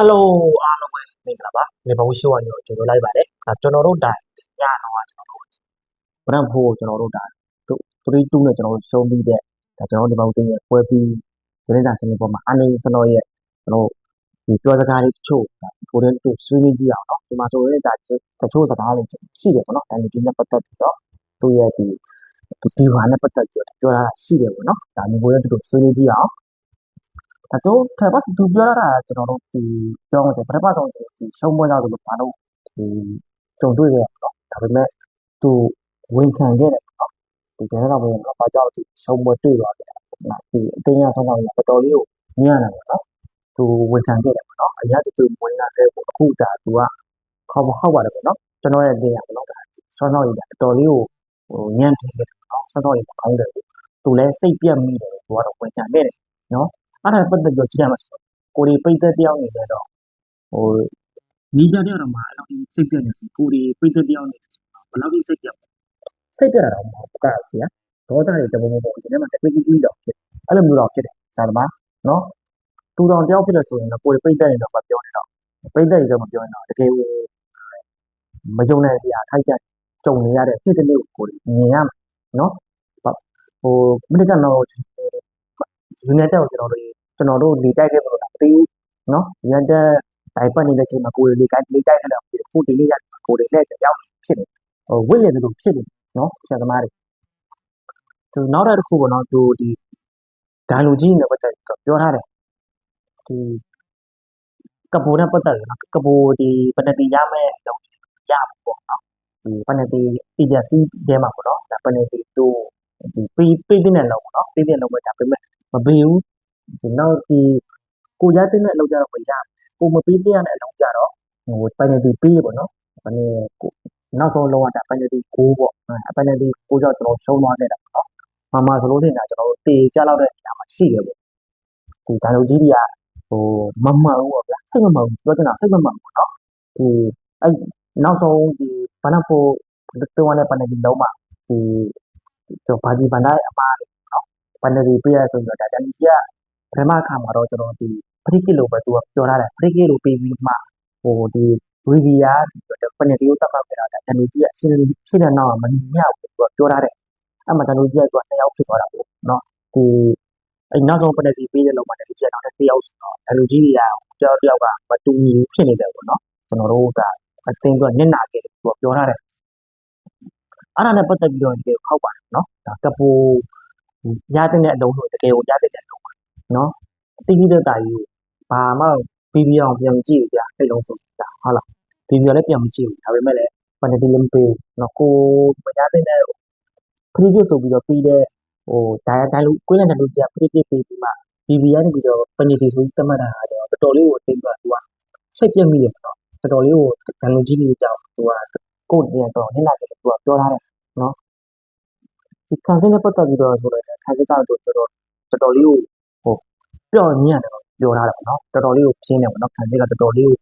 ဟယ်လိုအားလုံးပဲမင်္ဂလာပါနေဘုံရှိုးရညို့ကြိုဆိုလိုက်ပါတယ်အဲကျွန်တော်တို့တိုင်ညတော့ကျွန်တော်တို့ဗရန်ဖိုးကျွန်တော်တို့တိုင်3-2နဲ့ကျွန်တော်တို့ရှုံးပြီးတဲ့ဒါကျွန်တော်တို့ဒီဘုံတင်းရဲ့ပွဲပြီးသတင်းစာစနစ်ပေါ်မှာအနေစနော်ရဲ့ကျွန်တော်ဒီပြောစကားလေးတချို့ကိုရင်တို့ဆွေးနွေးကြည့်အောင်နော်ဒီမှာဆိုရင်ဒါတချို့စကားလေးရှိတယ်ပေါ့နော်ဒါမျိုးဒီနဲ့ပတ်သက်ပြီးတော့သူ့ရဲ့ဒီဒီဒီဟာနဲ့ပတ်သက်ပြီးတော့ပြောတာရှိတယ်ပေါ့နော်ဒါမျိုးကိုရင်တို့ဆွေးနွေးကြည့်အောင် ဒါတော့ထပ်ပါသူပြောရတာကျွန်တော်တို့ဒီပြောမှဆိုပထမဆုံးဒီရှုံးပွဲတော့လို့ဘာလို့ဒီကြုံတွေ့ရတော့ဒါပေမဲ့သူဝန်ခံခဲ့တယ်ပေါ့ဒီတဲတော့ဘယ်မှာဘာကြောင့်ဒီရှုံးပွဲတွေ့သွားတယ်ဒီအတင်းရဆောင်ဆောင်တော်တော်လေးကိုညံ့တယ်ပေါ့နော်သူဝန်ခံခဲ့တယ်ပေါ့နော်အရာတူဝင်လာတဲ့အခုဒါသူကခေါ်မဟုတ်ပါတယ်ပေါ့နော်ကျွန်တော်ရဲ့တင်ရပေါ့နော်ဒါဆောင်းဆောင်းရတော်တော်လေးကိုဟိုညံ့တယ်ပေါ့နော်ဆောင်းဆောင်းရကောင်းတယ်သူလည်းစိတ်ပြတ်မိတယ်သူကတော့ဝန်ခံခဲ့တယ်နော် အဲ့ဒါပတ်သက်ပြီးကြည့်ရမှာဆိုကိုရီပိတ်သက်တယောက်နေတယ်တော့ဟိုနီးပြတဲ့တော့မှအဲ့လိုစိတ်ပြတ်နေစီကိုရီပိတ်သက်တယောက်နေတယ်ဆိုတော့ဘယ်လောက်ကြီးစိတ်ပြတ်စိတ်ပြတ်တာတော့မဟုတ်ဘူးကွာဗျာဒေါသတွေတပုံပုံဒီထဲမှာတပိတ်ကြီးတော့ဖြစ်အဲ့လိုမျိုးတော့ဖြစ်တယ်ဇာတမနော်သူတော်တယောက်ဖြစ်တယ်ဆိုရင်တော့ကိုရီပိတ်သက်နေတော့မပြောနေတော့ပိတ်သက်တွေတော့မပြောနေတော့တကယ်ကိုမယုံနိုင်စရာထိုက်တဲ့ကြုံနေရတဲ့ဖြစ်တဲ့လေးကိုကိုရီမြင်ရမှာနော်ဟိုမိနစ်ကတော့ယူနိုက်တက်ကိုကျွန်တော်တို့ ကျွန်တော်တို့လေတိုက်ခဲ့မလို့လားမသိဘူးနော်ယူနိုက်တက်တိုင်ပတ်နေတဲ့အချိန်မှာကိုယ်လေတိုက်လေတိုက်ခဲ့တယ်ကိုဒီနေ့ရကိုယ်တွေလက်ကြောက်ဖြစ်နေဟိုဝစ်လေတို့ဖြစ်နေနော်ဆရာသမားတွေသူနောက်တစ်ခုပေါ့နော်သူဒီဒါလူကြီးနဲ့ပတ်သက်ပြီးပြောထားတယ်ဒီကပူနဲ့ပတ်သက်ပြီးနော်ကပူဒီပနတီရမယ်လို့ရမှာပေါ့နော်ဒီပနတီအီဂျက်စီတဲမှာပေါ့နော်ဒါပနတီတို့ဒီပေးပေးတဲ့လောက်ပေါ့နော်ပေးတဲ့လောက်ပဲဒါပေမဲ့မပေးဘူး ကျွန်တော်ဒီကိုရတဲ့နဲ့လောက်ကြတော့မရကိုမပေးပြရတဲ့အလုံးကြတော့ဟိုပိုင်နယ်တီပေးပေါ့နော်ဒါနဲ့ကိုနောက်ဆုံးလုံးဝတာပိုင်နယ်တီ6ပေါ့အဲပိုင်နယ်တီ6ကြောင့်ကျွန်တော်ရှုံးသွားခဲ့တာပေါ့နော်မမဆိုလို့စင်တာကျွန်တော်တို့တေကြလောက်တဲ့နေရာမှာရှိတယ်ပေါ့ဒီဒါလုံးကြီးတွေကဟိုမမှန်ဘူးပေါ့ဗျာစိတ်မမှန်ဘူးပြောချင်တာစိတ်မမှန်ဘူးနော်ဒီအဲ့နောက်ဆုံးဒီဘာနာပိုတော်ဝင်တဲ့ပိုင်နယ်တီလုံးမှာဒီကျွန်တော်ဘာဒီဘာနာအမားနော်ပိုင်နယ်တီပေးရဆိုတော့ဒါတန်ကြီးက ပထမအခါမှာတော့ကျွန်တော်ဒီ3ကီလိုပဲသူကပြောထားတယ်3ကီလိုပေးပြီးမှဟိုဒီ Rivia ဒီတော့ပနေတီကိုတတ်မှတ်ပြတာဒါတနူကြီးအချင်းချင်းနဲ့တော့မညီမျှဘူးသူကပြောထားတယ်အဲ့မှာတနူကြီးကသူက2ယောက်ဖြစ်သွားတာပေါ့နော်ဒီအဲ့နောက်ဆုံးပနေတီပေးတဲ့လောက်မှာတနူကြီးကနောက်တစ်ယောက်ဆိုတော့တနူကြီးကတယောက်တယောက်ကမတူညီဖြစ်နေတယ်ပေါ့နော်ကျွန်တော်တို့ကအသိကနစ်နာခဲ့တယ်သူကပြောထားတယ်အဲ့ဒါနဲ့ပတ်သက်ပြီးတော့ဒီကိုခောက်ပါတယ်နော်ဒါကပူရတဲ့အလုံးလို့တကယ်ကိုရတဲ့ နော်တိတိတတ်တာကြီးဘာမှဗီဒီယိုအောင်ပြန်ကြည့်ပြအဲ့လုံးဆိုတာဟုတ်လားဗီဒီယိုလည်းပြန်မကြည့်ဘူးဒါပေမဲ့လည်း quantity လည်းမပေးဘူးနော်ကိုမရတဲ့တဲ့ free gift ဆိုပြီးတော့ပြီးတဲ့ဟိုဒါရိုက်တိုင်းလို့ကိုယ်လည်းလည်းကြည့် free gift ပေးပြီးမှ VPN ပြီးတော့ quantity ဆိုပြီးသတ်မှတ်တာကတော့တော်တော်လေးကိုသိသွားသူကစိတ်ပြက်မိတယ်ပေါ့တော်တော်လေးကိုဒဏ်လုံးကြီးလေးကြောက်သူကကိုယ်တင်တော့နင့်လာတယ်သူကပြောထားတယ်နော်ဒီ content နဲ့ပတ်သက်ပြီးတော့ဆိုတော့ content ကတော့တော်တော်တော်တော်လေးကို ဟိုပျော့ညံ့တယ်ပြောထားတယ်ပေါ့နော်တော်တော်လေးကိုပြင်းတယ်ပေါ့နော်ခံစစ်ကတော်တော်လေးကို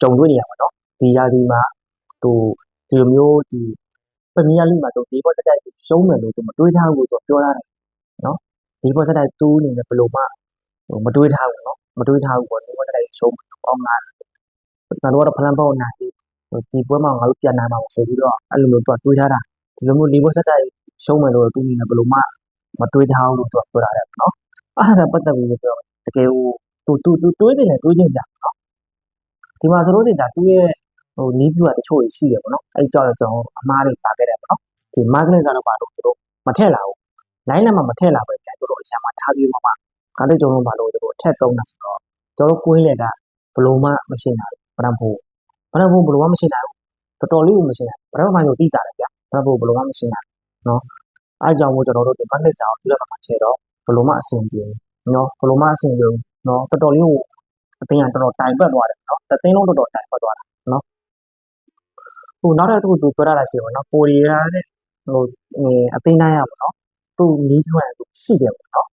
ကြုံတွေ့နေရပါတော့ဒီရာသီမှာသူဒီလိုမျိုးဒီပမီးယားလိမှာသူဒီဘောစတိုက်ရှုံးမယ်လို့သူမတွေးထားဘူးဆိုပြောထားတယ်နော်ဒီဘောစတိုက်တူးနေတယ်ဘယ်လိုမှဟိုမတွေးထားဘူးနော်မတွေးထားဘူးပေါ့ဒီဘောစတိုက်ရှုံးမယ်ပေါ့ငါတို့ကတော့ဖလန်ပေါ့နိုင်ဒီပွဲမှာငါတို့ပြန်နိုင်မှာဆိုပြီးတော့အဲ့လိုမျိုးသူကတွေးထားတာဒီလိုမျိုးဒီဘောစတိုက်ရှုံးမယ်လို့သူနေတယ်ဘယ်လိုမှမတွေးထားဘူးလို့သူကပြောထားတယ်နော် အဲ့ဒါပတ်သက်ပြီးပြောတကယ်ဟိုသူသူသူတွေးနေတယ်တွေးချင်းစရာနော်ဒီမှာဆိုလို့ရှိရင်ဒါသူ့ရဲ့ဟိုနီးပြူကတချို့ရှိတယ်ပေါ့နော်အဲ့ကြောင့်ကျွန်တော်အမားတွေပါခဲ့တယ်ပေါ့နော်ဒီ marketing ဆိုတော့ပါတော့သူတို့မထည့်လာဘူး line နဲ့မှမထည့်လာပဲကြာတို့အရှာမှာထားပြီးမှမှခါလေးကျွန်တော်ဘာလို့တို့ထက်သုံးတာဆိုတော့ကျွန်တော်ကိုင်းလက်ကဘလို့မှမရှိနိုင်ဘူးဗရန်ဖို့ဗရန်ဖို့ဘလို့မှမရှိနိုင်ဘူးတော်တော်လေးကိုမရှိနိုင်ဗရန်ဖိုင်ကိုတိတာတယ်ဗျဗရန်ဖို့ဘလို့မှမရှိနိုင်နော်အားကြောင့်မို့ကျွန်တော်တို့ဒီ marketing စာကိုဒီလိုမှထည့်တော့ ဘလို့မှအဆင်ပြေနော်ဘလို့မှအဆင်ပြေနော်တော်တော်လေးကိုအတင်းကတော်တော်တိုင်ပတ်သွားတယ်နော်တသိန်းလုံးတော်တော်တိုင်ပတ်သွားတာနော်ဟိုနောက်တစ်ခုသူပြောရတာရှိပါတော့ကိုရီးယားနဲ့ဟိုအသိနိုင်ရပါတော့သူနီးကျွမ်းသူရှိတယ်ပေါ့နော်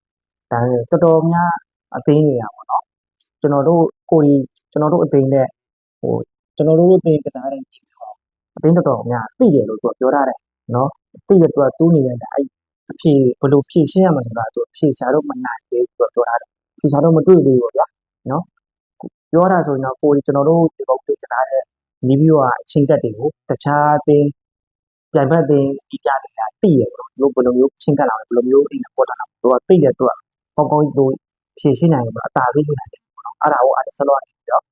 ဒါတော်တော်များအသိနေရပါတော့ကျွန်တော်တို့ကိုရီကျွန်တော်တို့အသိနဲ့ဟိုကျွန်တော်တို့အသိကစားတဲ့အသိတော်တော်များသိတယ်လို့သူပြောထားတယ်နော်သိရတော့တူးနေတဲ့အဲ့အ ဖြေဘယ်လိုဖြေရှင်းရမလဲဆိုတာသူဖြေရှာတော့မနိုင်သေးဘူးသူပြောထားတယ်ဖြေရှာတော့မတွေ့သေးဘူးဗျာနော်ပြောတာဆိုရင်တော့ကိုယ်ကျွန်တော်တို့ဒီဘုတ်တေးကစားတဲ့နီးပြီးတော့အချင်းတက်တွေကိုတခြားအသင်းပြိုင်ဘက်အသင်းဒီပြနေတာသိရပေါ့နော်ဘယ်လိုမျိုးချင်းကလာလဲဘယ်လိုမျိုးအိမ်ပေါ်တာလဲသူကသိတယ်သူကပေါပေါကြီးသူဖြည့်ရှင်းနိုင်တယ်ပေါ့အသာသေးယူနိုင်တယ်ပေါ့နော်အဲ့ဒါကိုအဲ့ဒါဆလော့နေပြီးတော့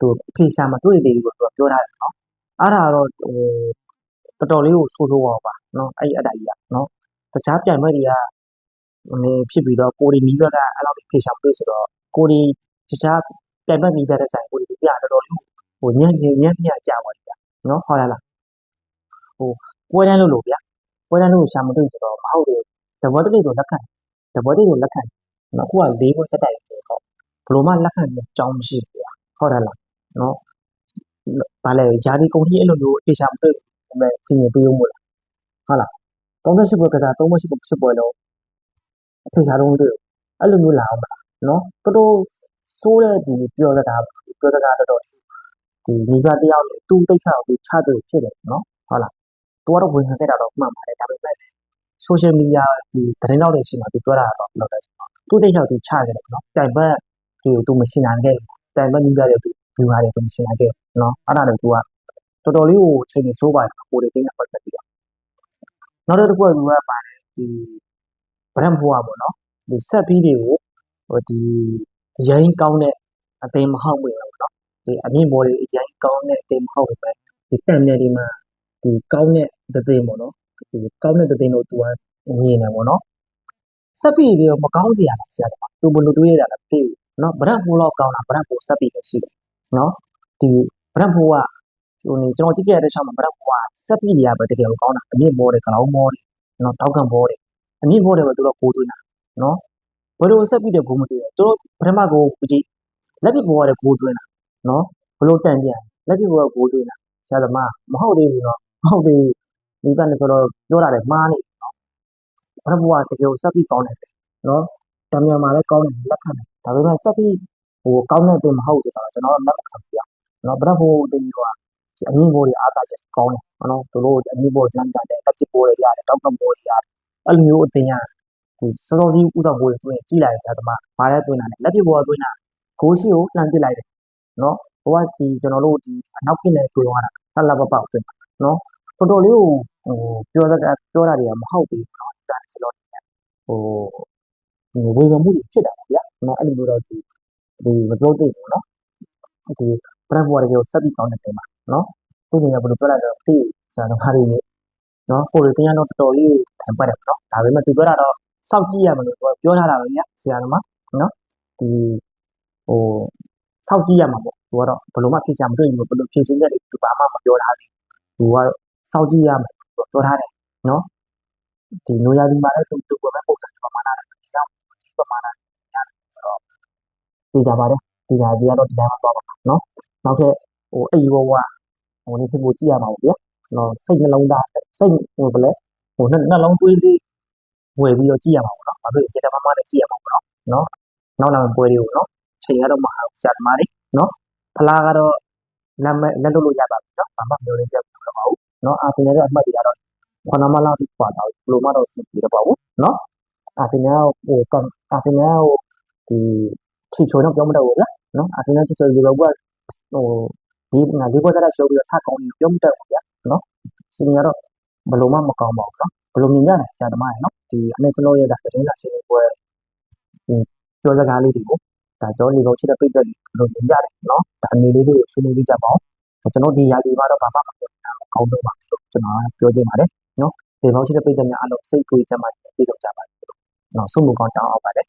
သူဖြည့်ရှာမတွေ့သေးဘူးပေါ့သူကပြောထားတယ်နော်အဲ့ဒါတော့ဟိုတော်တော်လေးကိုဆိုးဆိုးပါပါနော်အဲ့အဲ့ဒါကြီးကနော် တခြားပြိုင်ဘက်တွေကအနေဖြစ်ပြီးတော့ကိုရီနီးဘက်ကအဲ့လောက်ဖြည့်ရှာမတွေ့ဆိုတော့ကိုရီတခြားပြိုင်ဘက်နီးဘက်တဲ့ဆိုင်ကိုဒီပြတော်တော်လေးဟိုညံ့ညံ့ညံ့ညံ့ကြာပါလိမ့်ဗျာနော်ဟုတ်လားဟိုပွဲတန်းလို့လို့ဗျာပွဲတန်းလို့ရှာမတွေ့ဆိုတော့မဟုတ်တယ်တဘောတိတ်ကိုလက်ခံတဘောတိတ်ကိုလက်ခံနော်အခုက၄ပွဲစက်တိုက်ဆိုတော့ဘလို့မှလက်ခံတဲ့အကြောင်းမရှိဘူးဗျာဟုတ်တယ်လားနော်ဘာလဲယာဒီကုန်ကြီးအဲ့လိုမျိုးအရှာမတွေ့ဘူးမဲ့စီရင်ပေးဦးမို့လားဟုတ်လား 38ပွဲကစား38ပွဲဖြစ်ပွဲလုံးအထေချာတော့မတွေ့ဘူးအဲ့လိုမျိုးလာအောင်မလားနော်တော်တော်ဆိုးတဲ့ဒီပြောစကားပြောစကားတော်တော်ဒီမိဘတယောက်သူ့တိတ်ခါကိုချတယ်ဖြစ်တယ်နော်ဟုတ်လားသူကတော့ဝင်ခဲ့တာတော့မှန်ပါတယ်ဒါပေမဲ့ social media ဒီသတင်းတော့တွေရှိမှသူပြောတာတော့လောက်တယ်သူ့တိတ်ခါကိုချခဲ့တယ်နော်တိုင်ဘက်ဒီသူမရှင်းနိုင်ခဲ့တိုင်ဘက်မိဘတွေသူဒီဟာတွေသူမရှင်းနိုင်ခဲ့နော်အဲ့ဒါလည်းသူကတော်တော်လေးကိုချိန်နေဆိုးပါတယ်ကိုယ်တွေတင်းတာပတ်သက်ပြီးတော့ နောက်တစ်ခုကသူကပါတယ်ဒီဗရန်ဘွားပေါ့နော်ဒီဆက်ပြီးတွေကိုဟိုဒီရိုင်းကောင်းတဲ့အသိမဟုတ်ဘူးပေါ့နော်ဒီအမြင့်ဘော်တွေအရင်ကောင်းတဲ့အသိမဟုတ်ဘူးပဲဒီတန်နယ်ဒီမှာဒီကောင်းတဲ့သိပေါ့နော်ဒီကောင်းတဲ့သိလို့သူကမြင်နေပေါ့နော်ဆက်ပြီးတွေမကောင်းစရာလားဆရာကသူဘယ်လိုတွေးရတာလဲသိဘူးနော်ဗရန်ဘိုးတော့ကောင်းတာဗရန်ဘိုးဆက်ပြီးရှိတယ်နော်ဒီဗရန်ဘိုးက ဟိုနေကျွန်တော်ကြည့်ခဲ့တဲ့ရှောင်းမှာဗရန်ဘိုးကဆက်ပြီးတွေကပဲတကယ်ကောင်းတာအမြင့်ဘော်တွေကလောင်းဘော်တွေနော်တောက်ကံဘော်တွေအမြင့်ဘော်တွေပဲသူတို့ကိုးသွင်းတာနော်ဘယ်လိုဆက်ပြီးတဲ့ဂိုးမတည်လဲသူတို့ပထမကိုကြည့်လက်ပြဘော်ကလည်းဂိုးသွင်းတာနော်ဘလို့တန်ပြန်လက်ပြဘော်ကဂိုးသွင်းတာဆရာသမားမဟုတ်သေးဘူးနော်မဟုတ်သေးဘူးဒီကနေဆိုတော့ပြောတာလည်းမှားနေနော်ဘရဘောကတကယ်ဆက်ပြီးကောင်းတယ်နော်တံမြန်မှာလည်းကောင်းတယ်လက်ခံတယ်ဒါပေမဲ့ဆက်ပြီးဟိုကောင်းတဲ့တင်မဟုတ်ဆိုတော့ကျွန်တော်လက်မခံဘူးနော်ဘရဘောတင်ပြီးတော့ အမြင့်ဘောတွေအားသာချက်ကောင်းတယ်နော်သူတို့အမြင့်ဘောကျန်းတာတဲ့တက်ပြဘောတွေရတယ်တောက်ကံဘောတွေရတယ်အဲ့လိုမျိုးအတင်ရဒီစောစောစီးဥဆောင်ဘောတွေတွင်ကြီးလိုက်တဲ့သမားဘာလဲတွင်တာလဲလက်ပြဘောကတွင်တာဂိုးရှိကိုလှမ်းပစ်လိုက်တယ်နော်ဟိုကဒီကျွန်တော်တို့ဒီအနောက်ကင်းနဲ့တွင်သွားတာဆက်လက်ပပောက်တွင်နော်တော်တော်လေးကိုဟိုပြောစကားပြောတာတွေကမဟုတ်ဘူးနော်ဒါစလို့ဟိုဝေဖန်မှုတွေဖြစ်တာပေါ့ဗျာနော်အဲ့လိုမျိုးတော့ဒီဒီမပြောသိဘူးနော်ဒီပရဘော်တွေကိုဆက်ပြီးကောင်းတဲ့တင်ပါ နော်သူ့နေရာဘယ်လိုပြောလိုက်တော့သိဆရာတော်တွေနော်ကိုယ်တွေတရားတော့တော်တော်လေးထိုင်ပတ်တယ်နော်ဒါပေမဲ့သူပြောတာတော့စောက်ကြည့်ရမလို့သူပြောထားတာပဲဗျာဆရာတော်မနော်ဒီဟိုစောက်ကြည့်ရမှာပေါ့သူကတော့ဘယ်လိုမှဖြေချင်မတွေ့ဘူးဘယ်လိုဖြေရှင်းချက်တွေသူဘာမှမပြောထားဘူးသူကစောက်ကြည့်ရမှာပြောထားတယ်နော်ဒီနိုယာဒီမှာလည်းသူသူကပဲပုံစံပမာဏနဲ့ဒီကြောင့်ဒီပမာဏရတယ်ဆိုတော့သိကြပါတယ်ဒီဟာဒီကတော့ဒီတိုင်းမှာသွားပါနော်နောက်ထပ်ဟိုအဲ့ဒီဘဝ ဟိုနေဖြစ်ကိုကြည့်ရမှာပေါ့ဗျာနော်စိတ်နှလုံးသားစိတ်ဟိုဘယ်လဲဟိုနှလုံးသွေးစိဝယ်ပြီးတော့ကြည့်ရမှာပေါ့နော်ဘာလို့ကြေတမမနဲ့ကြည့်ရမှာပေါ့နော်နော်နောက်နောက်ပွဲတွေကိုနော်ချိန်ရတော့မအောင်ဆရာသမားတွေနော်ဖလားကတော့လက်မဲ့လက်လို့လို့ရပါပြီနော်ဘာမှပြောနေစရာမလိုပါဘူးနော်အာဆင်နယ်ရဲ့အမှတ်တွေကတော့ခွန်နမလောက်ပြီးပါတော့ဘလိုမှတော့စီပြီးတော့ပါဘူးနော်အာဆင်နယ်ဟိုကအာဆင်နယ်ဟိုဒီချီချိုတော့ပြောမတော့ဘူးလားနော်အာဆင်နယ်ချီချိုဒီလောကဟို ဒီငါဒီဘောစားရှုပ်ပြီးတော့ထကောင်းနေပြောမတော့ဘူးဗျာနော်စီနီကတော့ဘလိုမှမကောင်းပါဘူးနော်ဘလိုမြင်ကြတယ်ဆရာသမားရနော်ဒီအမေစလို့ရတာတင်းလာရှင်းပွဲဒီပြောစကားလေးတွေကိုဒါကြောနေကုန်ချစ်တဲ့ပြည့်တဲ့လိုမြင်ကြတယ်နော်ဒါအနေလေးတွေကိုဆွေးနွေးကြပါအောင်ကျွန်တော်ဒီရာသီမှာတော့ဘာမှမပြောတာအကောင်းဆုံးပါလို့ကျွန်တော်ပြောချင်ပါတယ်နော်ဒီဘောချစ်တဲ့ပြည့်တဲ့များအလုံးစိတ်ကိုယ်ချမ်းသာပြည့်စုံကြပါစေနော်ဆုမကောင်းတောင်းအောင်ပါတယ်